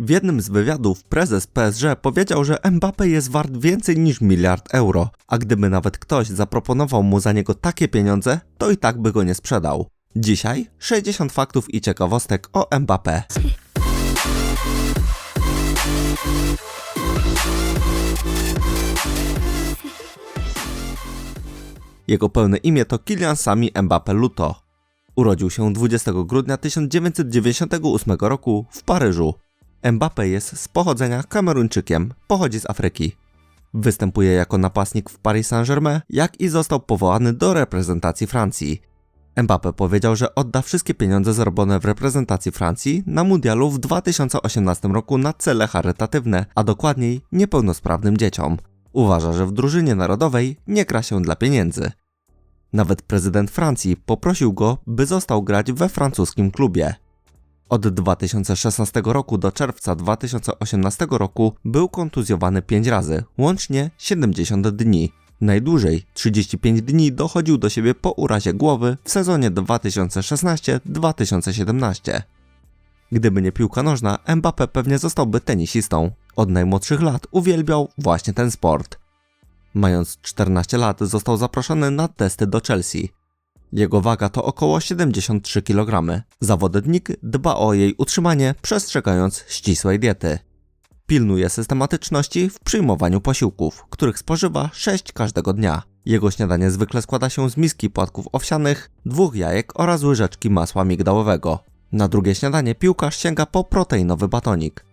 W jednym z wywiadów prezes PSG powiedział, że Mbappé jest wart więcej niż miliard euro, a gdyby nawet ktoś zaproponował mu za niego takie pieniądze, to i tak by go nie sprzedał. Dzisiaj 60 faktów i ciekawostek o Mbappé. Jego pełne imię to Kylian Sami Mbappé Luto. Urodził się 20 grudnia 1998 roku w Paryżu. Mbappé jest z pochodzenia Kameruńczykiem, pochodzi z Afryki. Występuje jako napastnik w Paris Saint-Germain, jak i został powołany do reprezentacji Francji. Mbappé powiedział, że odda wszystkie pieniądze zarobione w reprezentacji Francji na mundialu w 2018 roku na cele charytatywne, a dokładniej niepełnosprawnym dzieciom. Uważa, że w drużynie narodowej nie gra się dla pieniędzy. Nawet prezydent Francji poprosił go, by został grać we francuskim klubie. Od 2016 roku do czerwca 2018 roku był kontuzjowany 5 razy, łącznie 70 dni. Najdłużej 35 dni dochodził do siebie po urazie głowy w sezonie 2016-2017. Gdyby nie piłka nożna, Mbappé pewnie zostałby tenisistą. Od najmłodszych lat uwielbiał właśnie ten sport. Mając 14 lat został zaproszony na testy do Chelsea. Jego waga to około 73 kg. Zawodnik dba o jej utrzymanie, przestrzegając ścisłej diety. Pilnuje systematyczności w przyjmowaniu posiłków, których spożywa 6 każdego dnia. Jego śniadanie zwykle składa się z miski płatków owsianych, dwóch jajek oraz łyżeczki masła migdałowego. Na drugie śniadanie piłkarz sięga po proteinowy batonik.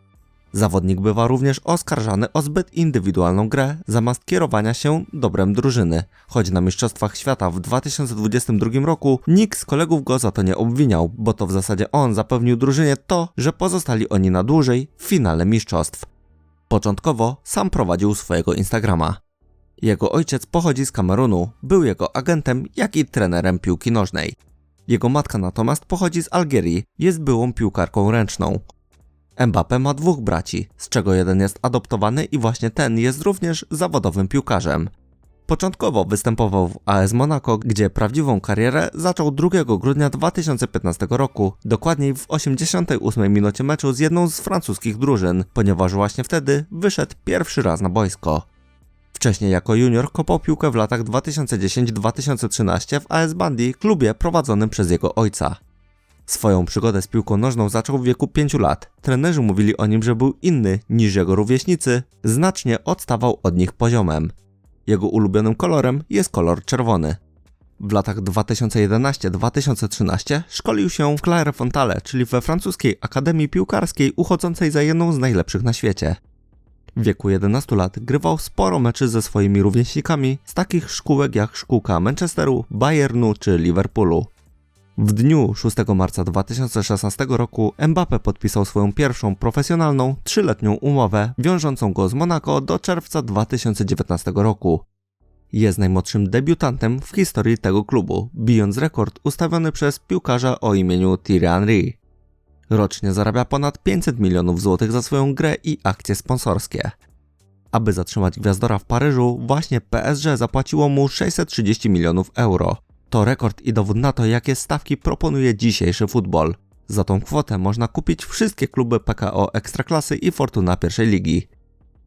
Zawodnik bywa również oskarżany o zbyt indywidualną grę, zamiast kierowania się dobrem drużyny. Choć na Mistrzostwach Świata w 2022 roku nikt z kolegów go za to nie obwiniał, bo to w zasadzie on zapewnił drużynie to, że pozostali oni na dłużej w finale mistrzostw. Początkowo sam prowadził swojego Instagrama. Jego ojciec pochodzi z Kamerunu, był jego agentem, jak i trenerem piłki nożnej. Jego matka natomiast pochodzi z Algierii, jest byłą piłkarką ręczną. Mbappé ma dwóch braci, z czego jeden jest adoptowany i właśnie ten jest również zawodowym piłkarzem. Początkowo występował w AS Monaco, gdzie prawdziwą karierę zaczął 2 grudnia 2015 roku, dokładniej w 88 minucie meczu z jedną z francuskich drużyn, ponieważ właśnie wtedy wyszedł pierwszy raz na boisko. Wcześniej jako junior kopał piłkę w latach 2010-2013 w AS Bandy, klubie prowadzonym przez jego ojca. Swoją przygodę z piłką nożną zaczął w wieku 5 lat. Trenerzy mówili o nim, że był inny niż jego rówieśnicy, znacznie odstawał od nich poziomem. Jego ulubionym kolorem jest kolor czerwony. W latach 2011-2013 szkolił się w Clairefontaine, czyli we francuskiej akademii piłkarskiej uchodzącej za jedną z najlepszych na świecie. W wieku 11 lat grywał sporo meczy ze swoimi rówieśnikami z takich szkółek jak szkółka Manchesteru, Bayernu czy Liverpoolu. W dniu 6 marca 2016 roku Mbappé podpisał swoją pierwszą profesjonalną, trzyletnią umowę wiążącą go z Monaco do czerwca 2019 roku. Jest najmłodszym debiutantem w historii tego klubu, bijąc rekord ustawiony przez piłkarza o imieniu Thierry Henry. Rocznie zarabia ponad 500 milionów złotych za swoją grę i akcje sponsorskie. Aby zatrzymać gwiazdora w Paryżu, właśnie PSG zapłaciło mu 630 milionów euro. To rekord i dowód na to, jakie stawki proponuje dzisiejszy futbol. Za tą kwotę można kupić wszystkie kluby PKO Ekstraklasy i Fortuna pierwszej ligi.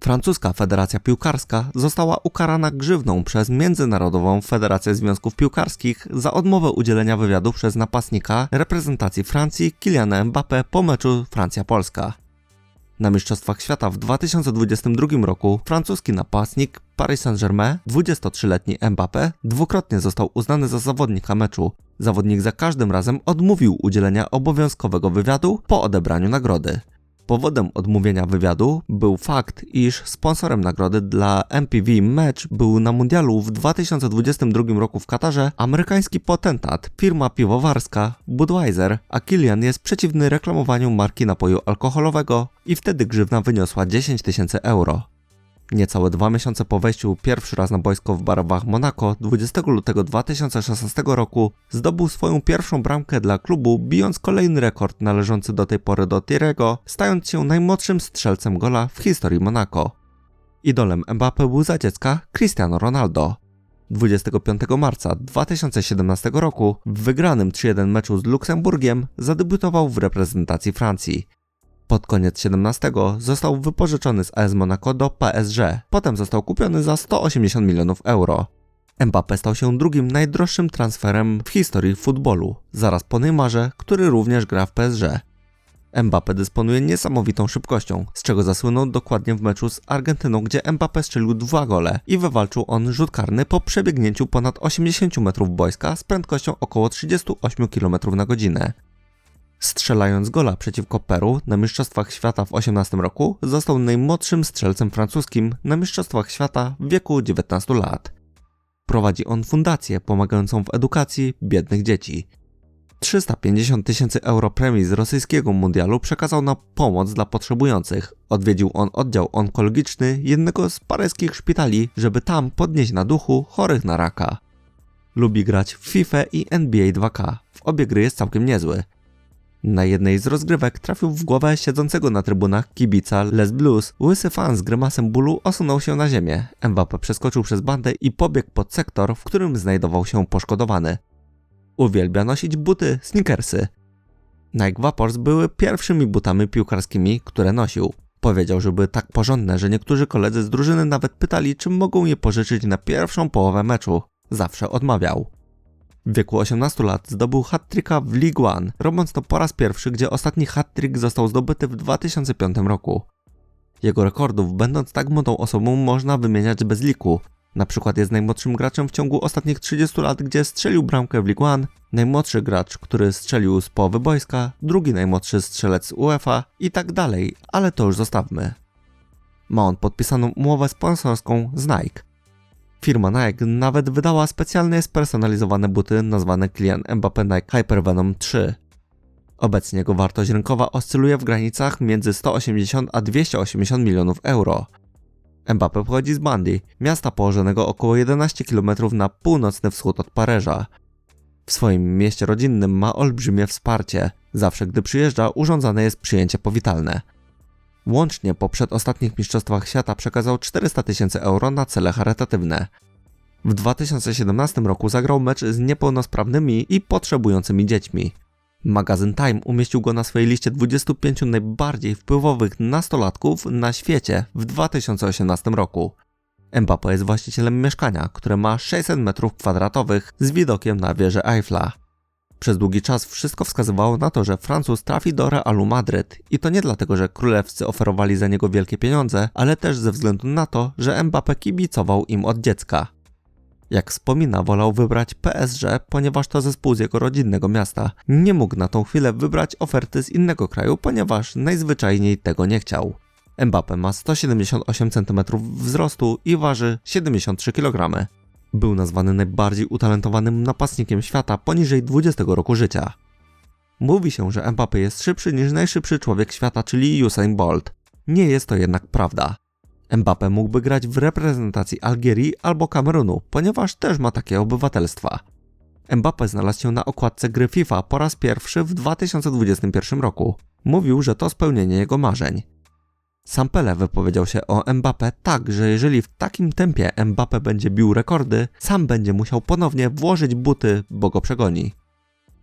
Francuska Federacja Piłkarska została ukarana grzywną przez Międzynarodową Federację Związków Piłkarskich za odmowę udzielenia wywiadu przez napastnika reprezentacji Francji Kyliana Mbappé po meczu Francja-Polska. Na Mistrzostwach Świata w 2022 roku francuski napastnik Paris Saint-Germain, 23-letni Mbappé, dwukrotnie został uznany za zawodnika meczu. Zawodnik za każdym razem odmówił udzielenia obowiązkowego wywiadu po odebraniu nagrody. Powodem odmówienia wywiadu był fakt, iż sponsorem nagrody dla MPV Match był na mundialu w 2022 roku w Katarze amerykański potentat, firma piwowarska Budweiser, a Kilian jest przeciwny reklamowaniu marki napoju alkoholowego i wtedy grzywna wyniosła 10 tysięcy euro. Niecałe dwa miesiące po wejściu pierwszy raz na boisko w barwach Monaco 20 lutego 2016 roku zdobył swoją pierwszą bramkę dla klubu, bijąc kolejny rekord należący do tej pory do Thierry'ego, stając się najmłodszym strzelcem gola w historii Monaco. Idolem Mbappé był za dziecka Cristiano Ronaldo. 25 marca 2017 roku w wygranym 3-1 meczu z Luksemburgiem zadebiutował w reprezentacji Francji. Pod koniec 17 został wypożyczony z AS Monaco do PSG, potem został kupiony za 180 milionów euro. Mbappé stał się drugim najdroższym transferem w historii futbolu, zaraz po Neymarze, który również gra w PSG. Mbappé dysponuje niesamowitą szybkością, z czego zasłynął dokładnie w meczu z Argentyną, gdzie Mbappé strzelił dwa gole i wywalczył on rzut karny po przebiegnięciu ponad 80 metrów boiska z prędkością około 38 km na godzinę. Strzelając gola przeciwko Peru na Mistrzostwach Świata w 18 roku, został najmłodszym strzelcem francuskim na Mistrzostwach Świata w wieku 19 lat. Prowadzi on fundację pomagającą w edukacji biednych dzieci. 350 tysięcy euro premii z rosyjskiego mundialu przekazał na pomoc dla potrzebujących. Odwiedził on oddział onkologiczny jednego z paryskich szpitali, żeby tam podnieść na duchu chorych na raka. Lubi grać w FIFA i NBA 2K. W obie gry jest całkiem niezły. Na jednej z rozgrywek trafił w głowę siedzącego na trybunach kibica Les Blues. Łysy fan z grymasem bólu osunął się na ziemię. Mbappé przeskoczył przez bandę i pobiegł pod sektor, w którym znajdował się poszkodowany. Uwielbia nosić buty sneakersy. Nike Vapors były pierwszymi butami piłkarskimi, które nosił. Powiedział, że były tak porządne, że niektórzy koledzy z drużyny nawet pytali, czy mogą je pożyczyć na pierwszą połowę meczu. Zawsze odmawiał. W wieku 18 lat zdobył hat-tricka w League One, robiąc to po raz pierwszy, gdzie ostatni hat-trick został zdobyty w 2005 roku. Jego rekordów, będąc tak młodą osobą, można wymieniać bez liku. Na przykład jest najmłodszym graczem w ciągu ostatnich 30 lat, gdzie strzelił bramkę w League One, najmłodszy gracz, który strzelił z połowy boiska, drugi najmłodszy strzelec UEFA i tak dalej, ale to już zostawmy. Ma on podpisaną umowę sponsorską z Nike. Firma Nike nawet wydała specjalnie spersonalizowane buty nazwane Kylian Mbappé Nike Hypervenom 3. Obecnie jego wartość rynkowa oscyluje w granicach między 180 a 280 milionów euro. Mbappé pochodzi z Bandy, miasta położonego około 11 km na północny wschód od Paryża. W swoim mieście rodzinnym ma olbrzymie wsparcie. Zawsze gdy przyjeżdża, urządzane jest przyjęcie powitalne. Łącznie po przedostatnich mistrzostwach świata przekazał 400 tysięcy euro na cele charytatywne. W 2017 roku zagrał mecz z niepełnosprawnymi i potrzebującymi dziećmi. Magazyn Time umieścił go na swojej liście 25 najbardziej wpływowych nastolatków na świecie w 2018 roku. Mbappé jest właścicielem mieszkania, które ma 600 m2 z widokiem na wieżę Eiffla. Przez długi czas wszystko wskazywało na to, że Francuz trafi do Realu Madryt i to nie dlatego, że królewscy oferowali za niego wielkie pieniądze, ale też ze względu na to, że Mbappé kibicował im od dziecka. Jak wspomina, wolał wybrać PSG, ponieważ to zespół z jego rodzinnego miasta. Nie mógł na tą chwilę wybrać oferty z innego kraju, ponieważ najzwyczajniej tego nie chciał. Mbappé ma 178 cm wzrostu i waży 73 kg. Był nazwany najbardziej utalentowanym napastnikiem świata poniżej 20 roku życia. Mówi się, że Mbappé jest szybszy niż najszybszy człowiek świata, czyli Usain Bolt. Nie jest to jednak prawda. Mbappé mógłby grać w reprezentacji Algierii albo Kamerunu, ponieważ też ma takie obywatelstwa. Mbappé znalazł się na okładce gry FIFA po raz pierwszy w 2021 roku. Mówił, że to spełnienie jego marzeń. Sam Pele wypowiedział się o Mbappé tak, że jeżeli w takim tempie Mbappé będzie bił rekordy, sam będzie musiał ponownie włożyć buty, bo go przegoni.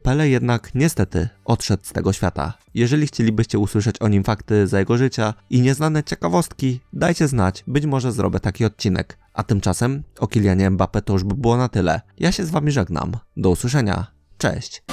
Pele jednak niestety odszedł z tego świata. Jeżeli chcielibyście usłyszeć o nim fakty za jego życia i nieznane ciekawostki, dajcie znać, być może zrobię taki odcinek. A tymczasem o Kilianie Mbappé to już by było na tyle. Ja się z wami żegnam. Do usłyszenia. Cześć.